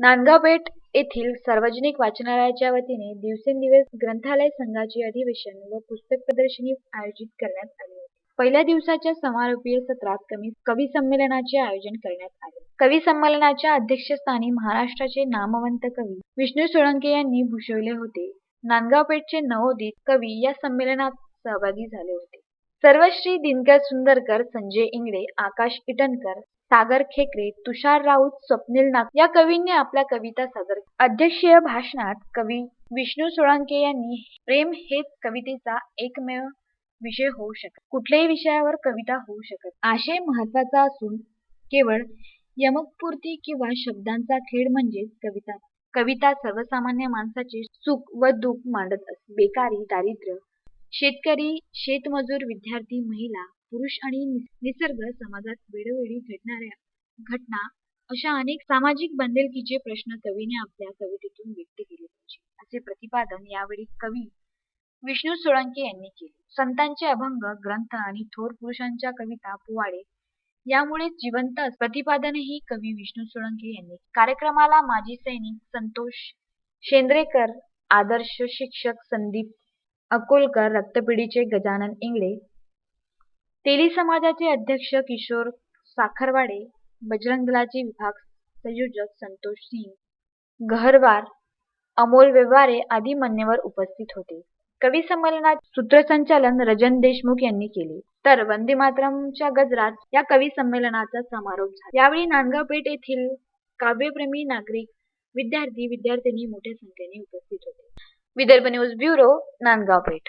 नांदगावपेठ येथील सार्वजनिक वाचनालयाच्या वतीने दिवसेंदिवस ग्रंथालय संघाचे अधिवेशन व पुस्तक प्रदर्शनी आयोजित करण्यात आली होती. पहिल्या दिवसाच्या समारोपीय सत्रात कमी कवी संमेलनाचे आयोजन करण्यात आले. कवी संमेलनाच्या अध्यक्षस्थानी महाराष्ट्राचे नामवंत कवी विष्णू सोळंके यांनी भूषवले होते. नांदगावपेठचे नवोदित कवी या संमेलनात सहभागी झाले होते. सर्वश्री दिनकर सुंदरकर, संजय इंगळे, आकाश इटनकर, सागर खेकरे, तुषार राऊत, स्वप्नील नाग या कवींनी आपल्या कविता सादर अध्यक्षीय भाषणात कवी विष्णू सोळंके यांनी प्रेम हेच कवितेचा एकमेव विषय होऊ शकत. कुठल्याही विषयावर कविता होऊ शकत. आशय महत्त्वाचा असून केवळ यमकपूर्ती किंवा शब्दांचा खेळ म्हणजेच कविता कविता सर्वसामान्य माणसाचे सुख व दुःख मांडत असते. बेकारी, दारिद्र्य, शेतकरी, शेतमजूर, विद्यार्थी, महिला, पुरुष आणि निसर्ग, समाजात वेळोवेळी घडणाऱ्या घटना अशा अनेक सामाजिक बांधिलकीचे प्रश्न कवीने आपल्या कवितेतून व्यक्त केले पाहिजे, असे प्रतिपादन यावेळी कवी विष्णू सोळंके यांनी केले. संतांचे अभंग, ग्रंथ आणि थोर पुरुषांच्या कविता, पोवाडे यामुळेच जिवंत प्रतिपादनही कवी विष्णू सोळंके यांनी कार्यक्रमाला माजी सैनिक संतोष शेंद्रेकर, आदर्श शिक्षक संदीप अकोलकर, रक्तपेढीचे गजानन इंगळे, तेली समाजाचे अध्यक्ष किशोर साखरवाडे, बजरंग दलाचे विभाग संयोजक संतोष सिंग गहरवार, अमोल व्यवहारे आदी मान्यवर उपस्थित होते. कवी संमेलनात सूत्रसंचालन रजन देशमुख यांनी केले. तर वंदे मातरमच्या गजरात या कवी संमेलनाचा समारोप झाला. यावेळी नांदगाव पेठ येथील काव्यप्रेमी नागरिक, विद्यार्थी, विद्यार्थिनी मोठ्या संख्येने उपस्थित होते. Vidarbha news bureau, Nandgaon Peth.